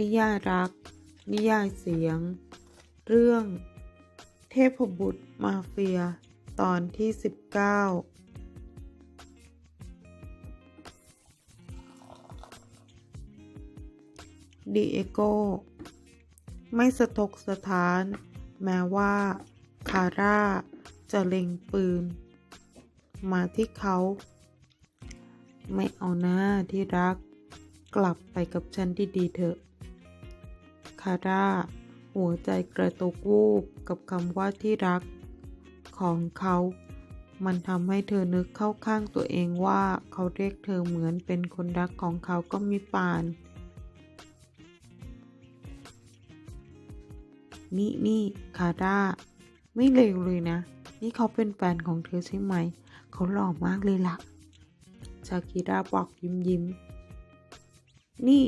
นิยายรัก นิยายเสียง เรื่อง เทพบุตรมาเฟีย ตอนที่ 19ดีเอโก ไม่สะทกสถาน แม้ว่า คาร่า จะเล็งปืน มาที่เขา ไม่เอาหน้าที่รัก กลับไปกับฉันดีๆเถอะ คาร่า หัวใจกระตุกวูบกับคำว่าที่รัก ของเขา มันทำให้เธอนึกเข้าข้างตัวเองว่าเขาเรียกเธอเหมือนเป็นคนรักของเขาก็มีปาน นี่นี่คาร่า ไม่เลวเลยนะ นี่เขาเป็นแฟนของเธอใช่ไหม เขาหล่อมากเลยล่ะ ชาคิราบอกยิ้มยิ้มนี่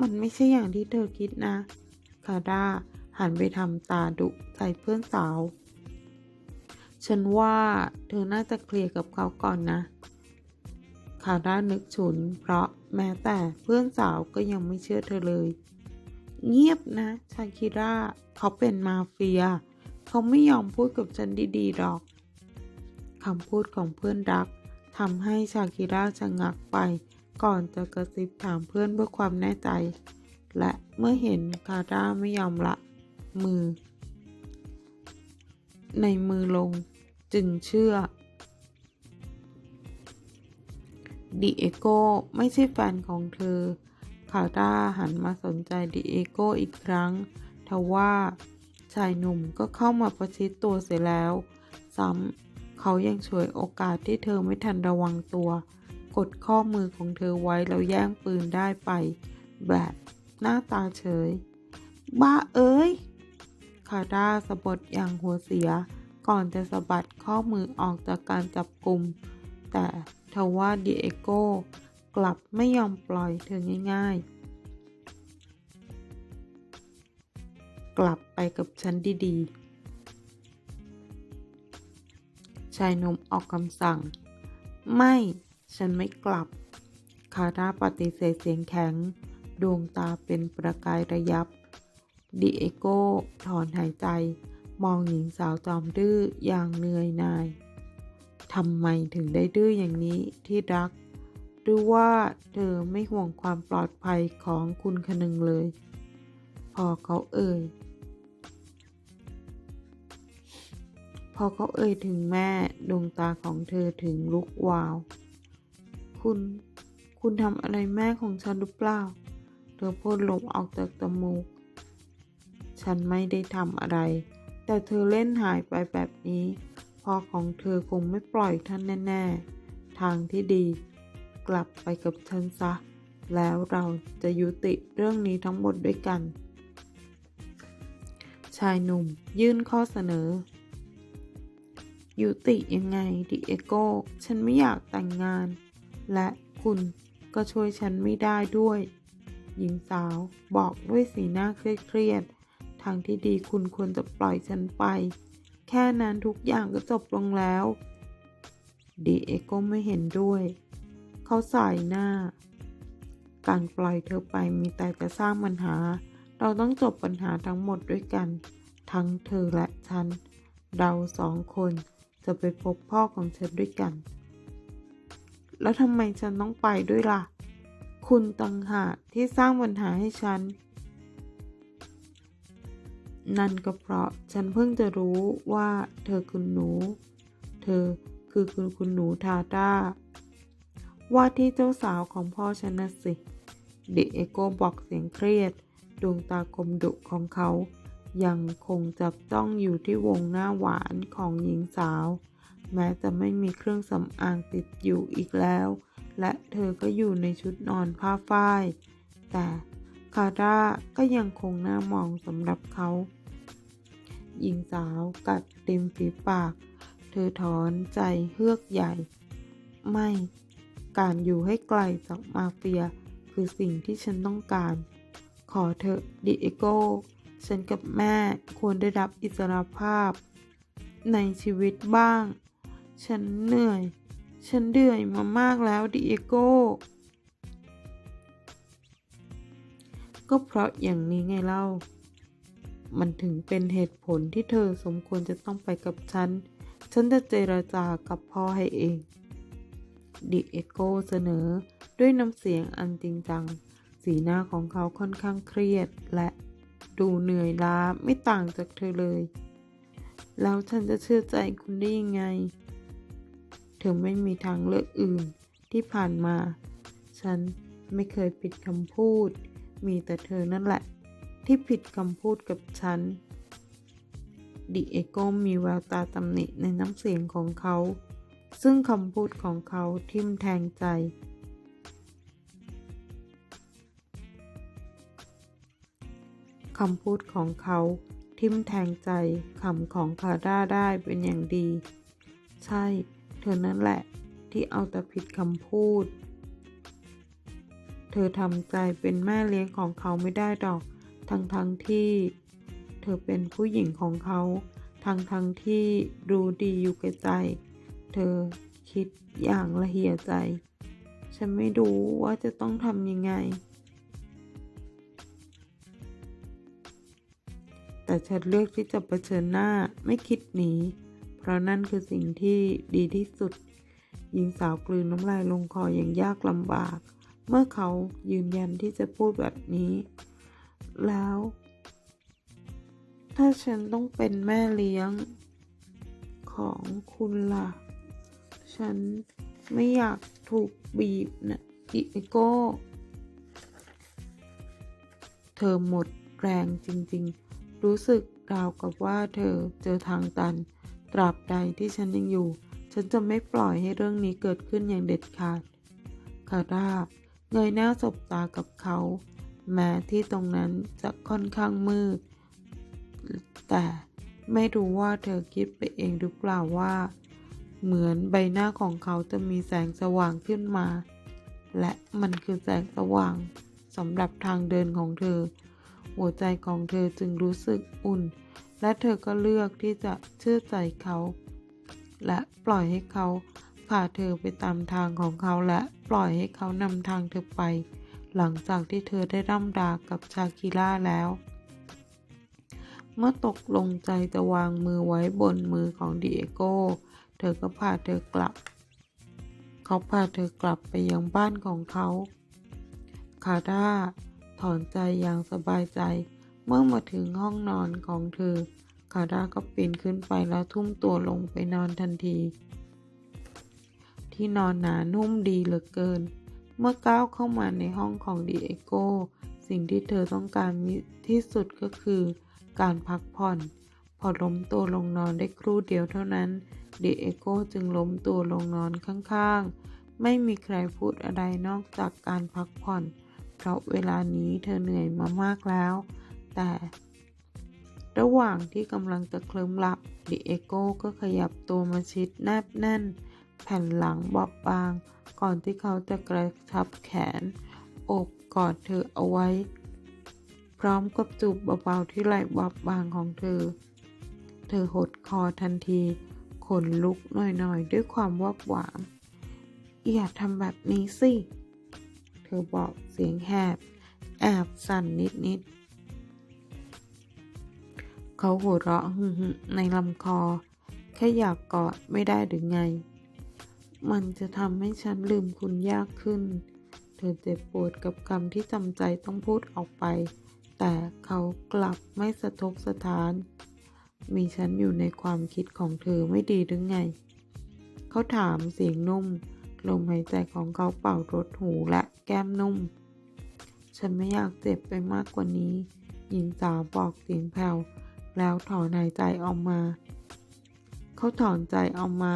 มันไม่ใช่อย่างที่เธอคิดนะ คาร่าหันไปทำตาดุใส่เพื่อนสาว ฉันว่าเธอน่าจะเคลียร์กับเขาก่อนนะ คาร่านึกฉุน เพราะแม้แต่เพื่อนสาวก็ยังไม่เชื่อเธอเลย เงียบนะ ชาคิร่า เขาเป็นมาเฟีย เขาไม่ยอมพูดกับฉันดีๆหรอก คำพูดของเพื่อนรักทำให้ชาคิร่าชะงักไป ก่อนจะกระซิบถามเพื่อนเพื่อความแน่ใจ และเมื่อเห็นคาร่าไม่ยอมละมือ ในมือลงจึงเชื่อดิเอโกไม่ใช่แฟนของเธอ คาร่าหันมาสนใจดิเอโกอีกครั้งทว่าชายหนุ่มก็เข้ามาประชิดตัวเสียแล้ว ซ้ำเขายังฉวยโอกาสที่เธอไม่ทันระวังตัว กดข้อมือของเธอไว้แล้วแย่งปืนได้ไป แบบหน้าตาเฉย บ้าเอ้ย คาร่าสะบดอย่างหัวเสีย ก่อนจะสะบัดข้อมือออกจากการจับกลุ่ม แต่ทว่าดิเอโก้กลับไม่ยอมปล่อยเธอง่าย ๆ กลับไปกับฉันดีๆ ชายหนุ่มออกคำสั่ง ไม่ ฉันไม่กลับ คาร่าปฏิเสธเสียงแข็ง ดวงตาเป็นประกายระยับ ดิเอโกถอนหายใจ มองหญิงสาวจอมดื้ออย่างเหนื่อยหน่ายทำไมถึงได้ดื้ออย่างนี้ที่รัก หรือว่าเธอไม่ห่วงความปลอดภัยของคุณคนึงเลย พอเขาเอ่ย พอเขาเอ่ยถึงแม่ดวงตาของเธอถึงลุกวาว คุณ คุณทำอะไรแม่ของฉันหรือเปล่า เธอพ่นลมออกจากจมูก ฉันไม่ได้ทำอะไร แต่เธอเล่นหายไปแบบนี้ พ่อของเธอคงไม่ปล่อยท่านแน่ ๆ ทางที่ดี กลับไปกับฉันซะ แล้วเราจะยุติเรื่องนี้ทั้งหมดด้วยกัน ชายหนุ่มยื่นข้อเสนอยุติยังไงดิเอโกฉันไม่อยากแต่งงาน และคุณก็ช่วยฉันไม่ได้ด้วย หญิงสาวบอกด้วยสีหน้าเครียดๆทางที่ดีคุณควรจะปล่อยฉันไป แค่นั้นทุกอย่างก็จบลงแล้วดิเอโกไม่เห็นด้วย เขาสายหน้า การปล่อยเธอไปมีแต่จะสร้างปัญหา เราต้องจบปัญหาทั้งหมดด้วยกัน ทั้งเธอและฉัน เราสองคนจะไปพบพ่อของฉันด้วยกัน แล้วทำไมฉันต้องไปด้วยล่ะ คุณตังหากที่สร้างปัญหาให้ฉัน นั่นก็เพราะฉันเพิ่งจะรู้ว่าเธอคือหนู เธอคือคุณคุณหนูทาต้าว่าที่เจ้าสาวของพ่อฉันนะสิ ดิเอโกบอกเสียงเครียด ดวงตากลมดุของเขา ยังคงจับจ้องอยู่ที่วงหน้าหวานของหญิงสาว แม้จะไม่มีเครื่องสำอางติดอยู่อีกแล้ว และเธอก็อยู่ในชุดนอนผ้าฝ้าย แต่คาร่าก็ยังคงน่ามองสำหรับเขา หญิงสาวกัดเต็มฝีปาก เธอถอนใจเฮือกใหญ่ ไม่ การอยู่ให้ไกลจากมาเฟีย คือสิ่งที่ฉันต้องการ ขอเถอะดิเอโกฉันกับแม่ควรได้รับอิสรภาพ ในชีวิตบ้าง ฉันเหนื่อย ฉันเหนื่อยมามากแล้วดิเอโกก็เพราะอย่างนี้ไงเล่า มันถึงเป็นเหตุผลที่เธอสมควรจะต้องไปกับฉัน ฉันจะเจรจากับพ่อให้เอง ดิเอโกเสนอด้วยน้ำเสียงอันจริงจัง สีหน้าของเขาค่อนข้างเครียดและดูเหนื่อยล้าไม่ต่างจากเธอเลย แล้วฉันจะเชื่อใจคุณได้ยังไง เธอไม่มีทางเลือกอื่น ที่ผ่านมา ฉันไม่เคยผิดคำพูด มีแต่เธอนั่นแหละ ที่ผิดคำพูดกับฉัน ดิเอโกมีแววตาตำหนิในน้ำเสียงของเขา ซึ่งคำพูดของเขาทิ่มแทงใจคำพูดของเขาทิ่มแทงใจคำของคาร่าได้เป็นอย่างดี ใช่ เธอนั่นแหละที่เอาแต่ผิดคำพูด เธอทำใจเป็นแม่เลี้ยงของเขาไม่ได้ดอก ทั้งทั้งที่ เธอเป็นผู้หญิงของเขา ทั้งทั้งที่รู้ดีอยู่แก่ใจ เธอคิดอย่างละเหี่ยใจ ฉันไม่รู้ว่าจะต้องทำยังไง แต่ฉันเลือกที่จะเผชิญหน้าไม่คิดหนี ราะนั่นคือสิ่งที่ดีที่สุด หญิงสาวกลืนน้ำลายลงคออย่างยากลำบาก เมื่อเขายืนยันที่จะพูดแบบนี้ แล้ว ถ้าฉันต้องเป็นแม่เลี้ยงของคุณล่ะ ฉันไม่อยากถูกบีบนะดิโก้ เธอหมดแรงจริงๆ รู้สึกราวกับว่าเธอเจอทางตัน ตราบใดที่ฉันยังอยู่ ฉันจะไม่ปล่อยให้เรื่องนี้เกิดขึ้นอย่างเด็ดขาด คาร่าเงยหน้าสบตากับเขา แม้ที่ตรงนั้นจะค่อนข้างมืด แต่ไม่รู้ว่าเธอคิดไปเองหรือเปล่าว่า เหมือนใบหน้าของเขาจะมีแสงสว่างขึ้นมา และมันคือแสงสว่างสำหรับทางเดินของเธอ หัวใจของเธอจึงรู้สึกอุ่น และเธอก็เลือกที่จะเชื่อใจเขา และปล่อยให้เขาพาเธอไปตามทางของเขาและปล่อยให้เขานำทางเธอไป หลังจากที่เธอได้ร่ำดากับชาคิล่าแล้ว เมื่อตกลงใจจะวางมือไว้บนมือของดิเอโกเธอก็พาเธอกลับ เขาพาเธอกลับไปยังบ้านของเขา คาร่าถอนใจอย่างสบายใจ เมื่อมาถึงห้องนอนของเธอ คาร่าก็ปีนขึ้นไปแล้วทุ่มตัวลงไปนอนทันที ที่นอนหนานุ่มดีเหลือเกิน เมื่อก้าวเข้ามาในห้องของดิเอโกสิ่งที่เธอต้องการที่สุดก็คือ การพักผ่อน พอล้มตัวลงนอนได้ครู่เดียวเท่านั้นดิเอโกจึงล้มตัวลงนอนข้างๆ ไม่มีใครพูดอะไรนอกจากการพักผ่อน เพราะเวลานี้เธอเหนื่อยมามากแล้ว แต่ระหว่างที่กำลังจะเคลิ้มหลับดิเอโกก็ขยับตัวมาชิดแนบแน่น แผ่นหลังบอบบาง ก่อนที่เขาจะกระชับแขนโอบกอดเธอเอาไว้ พร้อมกับจูบเบาๆที่ไหล่บอบบางของเธอ เธอหดคอทันทีขนลุกหน่อยๆ ด้วยความวับหวามอย่าทำแบบนี้สิ เธอบอกเสียงแหบ แอบสั่นนิดๆ เขาหัวเราะหึ่ในลำคอ แค่อยากกอดไม่ได้หรือไง มันจะทำให้ฉันลืมคุณยากขึ้น เธอเจ็บปวดกับคำที่จำใจต้องพูดออกไป แต่เขากลับไม่สะทกสะท้าน มีฉันอยู่ในความคิดของเธอไม่ดีหรือไง เขาถามเสียงนุ่ม ลมหายใจของเขาเป่ารดหูและแก้มนุ่ม ฉันไม่อยากเจ็บไปมากกว่านี้หญิงสาวบอกเสียงแผ่ว แล้วถอนหายใจออกมา เขาถอนใจออกมา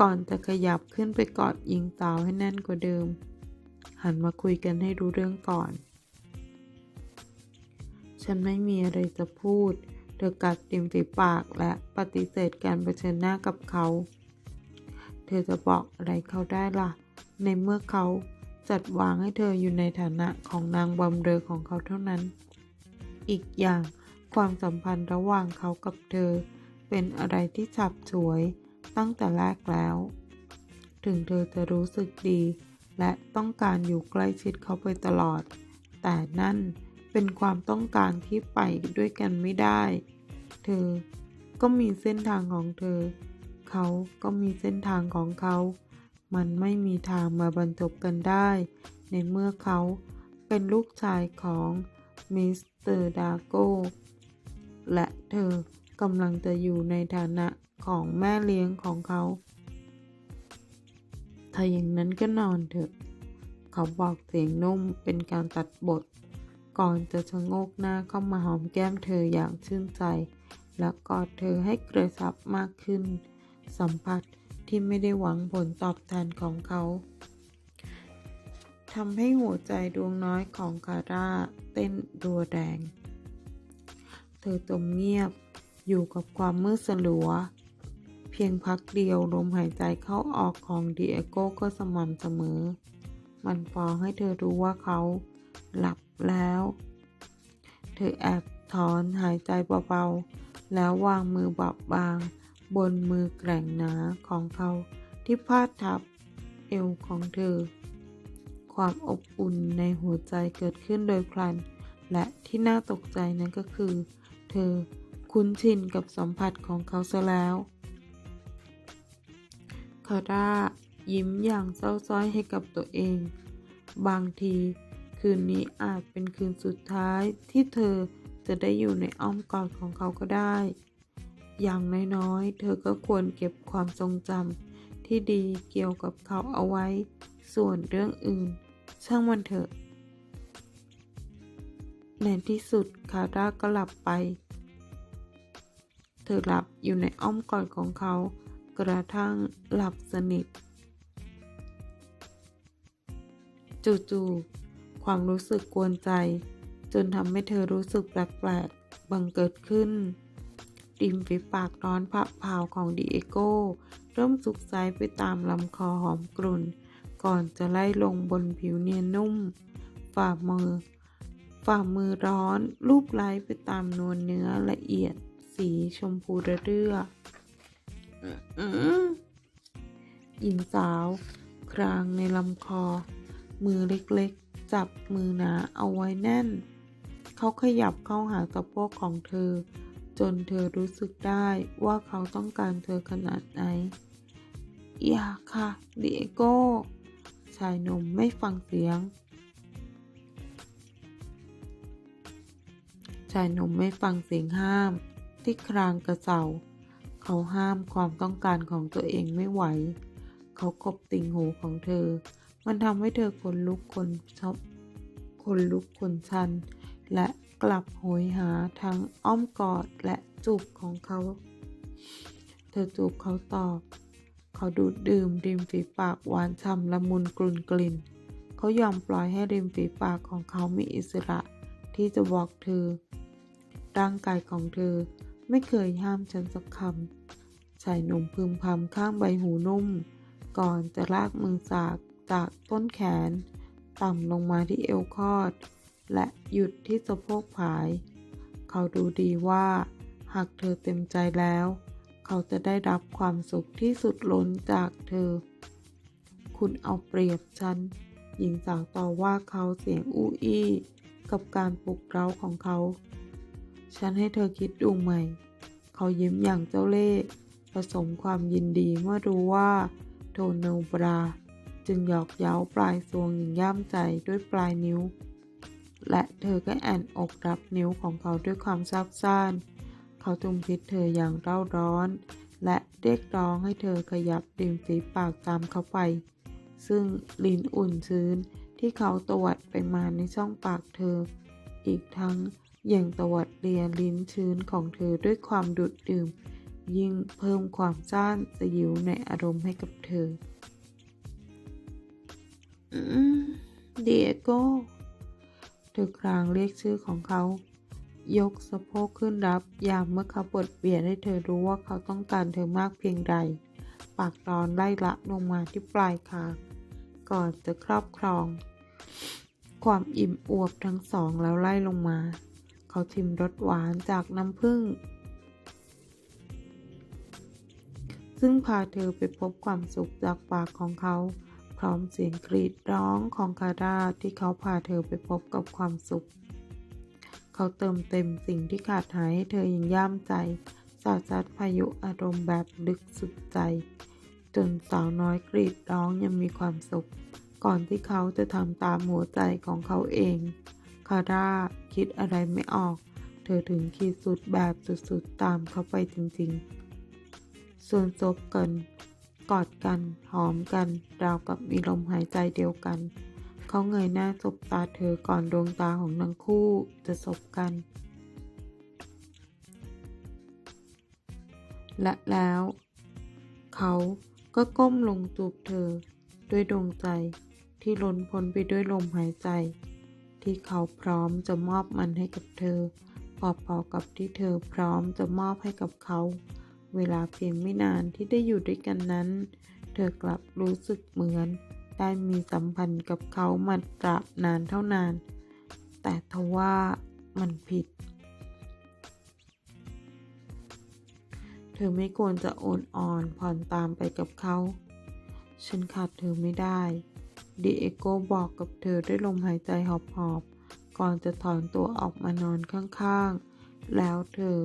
ก่อนจะขยับขึ้นไปกอดหญิงสาวให้แน่นกว่าเดิม หันมาคุยกันให้รู้เรื่องก่อน ฉันไม่มีอะไรจะพูด เธอกัดริมฝีปากและปฏิเสธการเผชิญหน้ากับเขา เธอจะบอกอะไรเขาได้ล่ะ ในเมื่อเขา จัดวางให้เธออยู่ในฐานะของนางบำเรอของเขาเท่านั้น อีกอย่างความสัมพันธ์ระหว่างเขากับเธอ เป็นอะไรที่ฉับฉวยตั้งแต่แรกแล้ว ถึงเธอจะรู้สึกดี และต้องการอยู่ใกล้ชิดเขาไปตลอด แต่นั่นเป็นความต้องการที่ไปด้วยกันไม่ได้ เธอก็มีเส้นทางของเธอ เขาก็มีเส้นทางของเขา มันไม่มีทางมาบรรจบกันได้ ในเมื่อเขาเป็นลูกชายของมิสเตอร์ดาโกและเธอกำลังจะอยู่ในฐานะของแม่เลี้ยงของเขา ถ้าอย่างนั้นก็นอนเถอะ เขาบอกเสียงนุ่มเป็นการตัดบท ก่อนจะชะโงกหน้าเข้ามาหอมแก้มเธออย่างชื่นใจ และกอดเธอให้กระชับมากขึ้น สัมผัส ที่ไม่ได้หวังผลตอบแทนของเขาทำให้หัวใจดวงน้อยของคาร่าเต้นรัวแรง เธอจมเงียบอยู่กับความมืดสลัว เพียงพักเดียวลมหายใจเข้าออกของดีเอโก้ก็สม่ำเสมอ มันฟ้องให้เธอรู้ว่าเขาหลับแล้ว เธอแอบถอนหายใจเบาๆ แล้ววางมือเบาบาง บนมือแกร่งหนาของเขาที่พาดทับเอวของเธอ ความอบอุ่นในหัวใจเกิดขึ้นโดยพลัน และที่น่าตกใจนั้นก็คือ เธอคุ้นชินกับสัมผัสของเขาซะแล้วคาร่ายิ้มอย่างเศร้าซ้อยให้กับตัวเอง บางทีคืนนี้อาจเป็นคืนสุดท้ายที่เธอจะได้อยู่ในอ้อมกอดของเขาก็ได้ อย่างน้อยๆ เธอก็ควรเก็บความทรงจำที่ดีเกี่ยวกับเขาเอาไว้ ส่วนเรื่องอื่น ช่างมันเถอะ ในที่สุดคาร่าก็หลับไป เธอหลับอยู่ในอ้อมกอดของเขา กระทั่งหลับสนิท จู่ๆ ความรู้สึกกวนใจ จนทำให้เธอรู้สึกแปลกๆ บังเกิดขึ้น ริมฝีปากร้อนผับเผาของดิเอโก้เริ่มสุกไซไปตามลำคอหอมกรุ่น ก่อนจะไล่ลงบนผิวเนียนนุ่ม ฝ่ามือ ฝ่ามือร้อนรูปไล้ไปตามนวลเนื้อละเอียด สีชมพูระเรื่ออื้อหญิงสาว ครางในลำคอ มือเล็กๆ จับมือหนาเอาไว้แน่น เขาขยับเข้าหาสะโพกของเธอ จนเธอรู้สึกได้ว่าเขาต้องการเธอขนาดไหน อย่าค่ะดิเอโก้ ชายหนุ่มไม่ฟังเสียง ชายหนุ่มไม่ฟังเสียงห้าม ที่ครางกระเสาเขาห้ามความต้องการของตัวเองไม่ไหว เขากบติ่งหูของเธอ มันทำให้เธอขนลุกขนชอบขนลุกขนชัน และ กลับโหยหาทั้งอ้อมกอดและจูบของเขา เธอจูบเขาตอบ เขาดูดดื่มริมฝีปากหวานฉ่ำละมุนกลุ่นกลิ่น เขายอมปล่อยให้ริมฝีปากของเขามีอิสระ ที่จะบอกเธอ ร่างกายของเธอไม่เคยห้ามฉันสักคำชายหนุ่มพึมพำข้างใบหูนุ่ม ก่อนจะลากมือสากจากต้นแขน ต่ำลงมาที่เอวคอด และหยุดที่สะโพกผาย เขาดูดีว่า หากเธอเต็มใจแล้ว เขาจะได้รับความสุขที่สุดล้นจากเธอ คุณเอาเปรียบฉัน หญิงสาวต่อว่าเขาเสียงอู้อี้กับการปลุกเร้าของเขา ฉันให้เธอคิดดูใหม่ เขายิ้มอย่างเจ้าเล่ห์ผสมความยินดีเมื่อรู้ว่า โทโนบรา จึงหยอกเย้าปลายสวงอย่างย่ำใจด้วยปลายนิ้ว และเธอก็แอนอกรับนิ้วของเขาด้วยความซาบซ่าน เขาจุมพิษเธออย่างเร่าร้อน และเรียกร้องให้เธอขยับริมฝีปากตามเขาไป ซึ่งลิ้นอุ่นชื้นที่เขาตวัดไปมาในช่องปากเธอ อีกทั้งยังตวัดเลียลิ้นชื้นของเธอด้วยความดุดดื่ม ยิ่งเพิ่มความซ่านสยิวในอารมณ์ให้กับเธอ เดียโก้ เธอครางเรียกชื่อของเขา ยกสะโพกขึ้นรับ ยามเมื่อเขาปวดเบียดให้เธอรู้ว่าเขาต้องการเธอมากเพียงใด ปากร้อนไล่ละลงมาที่ปลายคางก่อนจะครอบครอง ความอิ่มอวบทั้งสองแล้วไล่ลงมา เขาชิมรสหวานจากน้ำผึ้งซึ่งพาเธอไปพบความสุขจากปากของเขา ร้อมเสียงกรีดร้องของคาดาที่เขาพาเธอไปพบกับความสุข เขาเติมเต็มสิ่งที่ขาดหายให้เธออย่างย่ามใจ สาดซัดพายุอารมณ์แบบลึกสุดใจ จนสาวน้อยกรีดร้องยังมีความสุข ก่อนที่เขาจะทำตามหัวใจของเขาเอง คาดาคิดอะไรไม่ออก เธอถึงขีดสุดแบบสุดๆตามเขาไปจริงๆ ส่วนซบกัน กอดกัน หอมกัน ราวกับมีลมหายใจเดียวกัน เขาเงยหน้าสบตาเธอก่อนดวงตาของทั้งคู่จะสบกัน และแล้ว เขาก็ก้มลงจูบเธอ ด้วยดวงใจที่ล้นพ้นไปด้วยลมหายใจ ที่เขาพร้อมจะมอบมันให้กับเธอพอๆกับที่เธอพร้อมจะมอบให้กับเขา เวลาเพียงไม่นานที่ได้อยู่ด้วยกันนั้น เธอกลับรู้สึกเหมือน ได้มีสัมพันธ์กับเขามาตราบนานเท่านาน แต่ทว่ามันผิด เธอไม่ควรจะโอนอ่อนผ่อนตามไปกับเขา ฉันขาดเธอไม่ได้ดิเอโกบอกกับเธอด้วยลมหายใจหอบๆ ก่อนจะถอนตัวออกมานอนข้างๆ แล้วเธอ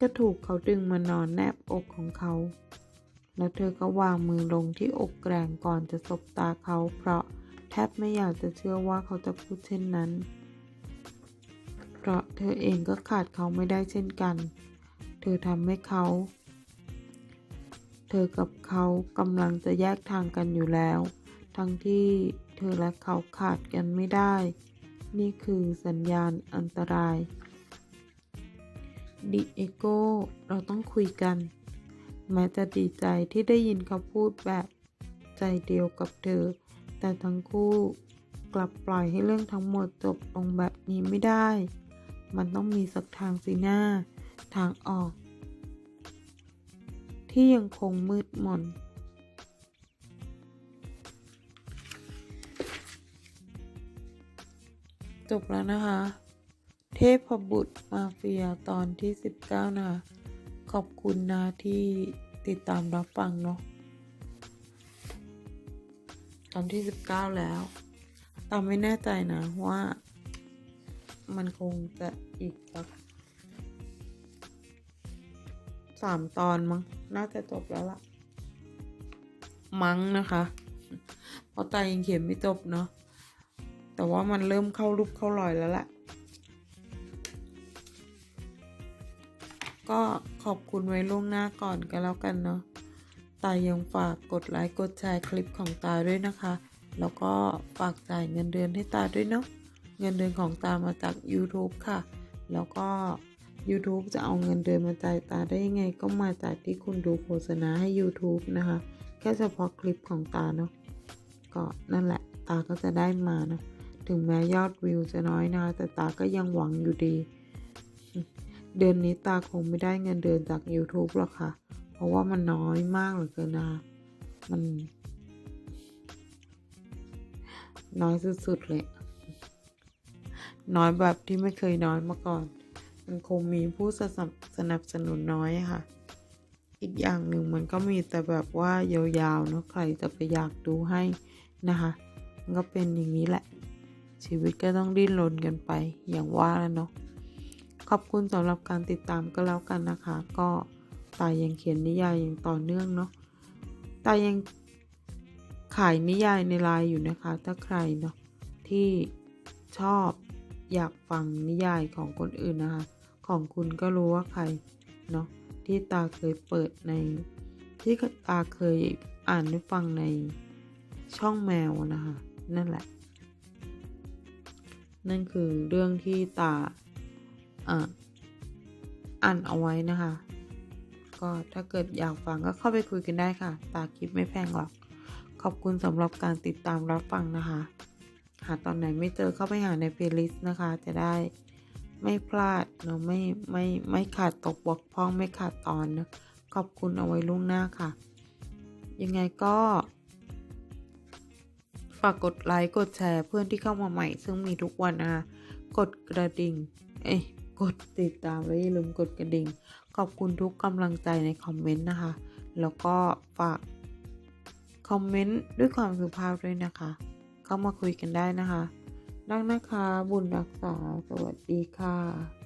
ก็ถูกเขาดึงมานอนแนบอกของเขา แล้วเธอก็วางมือลงที่อกแกร่งก่อนจะสบตาเขา เพราะแทบไม่อยากจะเชื่อว่าเขาจะพูดเช่นนั้น เพราะเธอเองก็ขาดเขาไม่ได้เช่นกัน เธอทำให้เขา เธอกับเขากำลังจะแยกทางกันอยู่แล้ว ทั้งที่เธอและเขาขาดกันไม่ได้ นี่คือสัญญาณอันตราย ดิเอโกเราต้องคุยกัน แม้จะดีใจที่ได้ยินเขาพูดแบบใจเดียวกับเธอ แต่ทั้งคู่กลับปล่อยให้เรื่องทั้งหมดจบลงแบบนี้ไม่ได้ มันต้องมีสักทางสิหน้า ทางออก ที่ยังคงมืดมนจบแล้วนะคะ ทพบุตรมาเฟียตอนที่ 19นะคะขอบคุณนะที่ติดตามรับฟังเนาะตอนที่ 19 แล้วตามไม่แน่ใจนะว่า มันคงจะอีกสักสามตอนมั้งน่าจะจบแล้วล่ะ มั้งนะคะเพราะตายังเขียนไม่จบเนาะแต่ว่ามันเริ่มเข้ารูปเข้ารอยแล้วแหละ ก็ขอบคุณไว้ล่วงหน้าก่อนก็แล้วกันเนาะตายังฝากกดไลค์กดแชร์คลิปของตาด้วยนะคะ แล้วก็ฝากจ่ายเงินเดือนให้ตาด้วยเนาะเงินเดือนของตามาจาก YouTube ค่ะ แล้วก็ YouTube จะเอาเงินเดือนมาจ่ายตาได้ยังไง ก็มาจากที่คุณดูโฆษณาให้ YouTube นะคะ แค่เฉพาะคลิปของตาเนาะก็นั่นแหละ ตาก็จะได้มานะ ถึงแม้ยอดวิวจะน้อยนะคะแต่ตาก็ยังหวังอยู่ดี เดือนนี้ตาคงไม่ได้เงินเดือนจาก YouTube หรอกค่ะ เพราะว่ามันน้อยมากเหลือเกินนะคะมัน น้อยสุดๆเลย น้อยแบบที่ไม่เคยน้อยมาก่อน มันคงมีผู้สนับสนับสนุนน้อยค่ะ อีกอย่างหนึ่งมันก็มีแต่แบบว่ายาวๆเนาะใครจะไปอยากดูให้นะคะ มันก็เป็นอย่างนี้แหละ ชีวิตก็ต้องดิ้นรนกันไปอย่างว่าแล้วเนาะ ขอบคุณสำหรับการติดตามก็แล้วกันนะคะ ก็ตายยังเขียนนิยายอย่างต่อเนื่องเนาะตายยังขายนิยายในไลน์อยู่นะคะ ถ้าใครเนาะที่ชอบอยากฟังนิยายของคนอื่นนะคะ ของคุณก็รู้ว่าใครเนาะที่ตาเคยเปิดใน ที่ตาเคยอ่านให้ฟังในช่องแมวนะคะ นั่นแหละ นั่นคือเรื่องที่ตา อ่านเอาไว้นะคะ ก็ถ้าเกิดอยากฟังก็เข้าไปคุยกันได้ค่ะ ตาคลิปไม่แพงหรอก ขอบคุณสำหรับการติดตามรับฟังนะคะ หาตอนไหนไม่เจอเข้าไปหาในเพลย์ลิสต์นะคะ จะได้ไม่พลาดเนาะไม่ไม่ไม่ขาดตกบกพร่องไม่ขาดตอนนะขอบคุณเอาไว้ล่วงหน้าค่ะ ยังไงก็ ฝากกดไลค์กดแชร์เพื่อนที่เข้ามาใหม่ ซึ่งมีทุกวันนะคะกดกระดิ่ง เอ้ย กดติดตามแล้วอย่าลืมกดกระดิ่ง ขอบคุณทุกกำลังใจในคอมเมนต์นะคะ แล้วก็ฝากคอมเมนต์ด้วยความสุภาพด้วยนะคะ เข้ามาคุยกันได้นะคะรักนะคะบุญรักษาสวัสดีค่ะ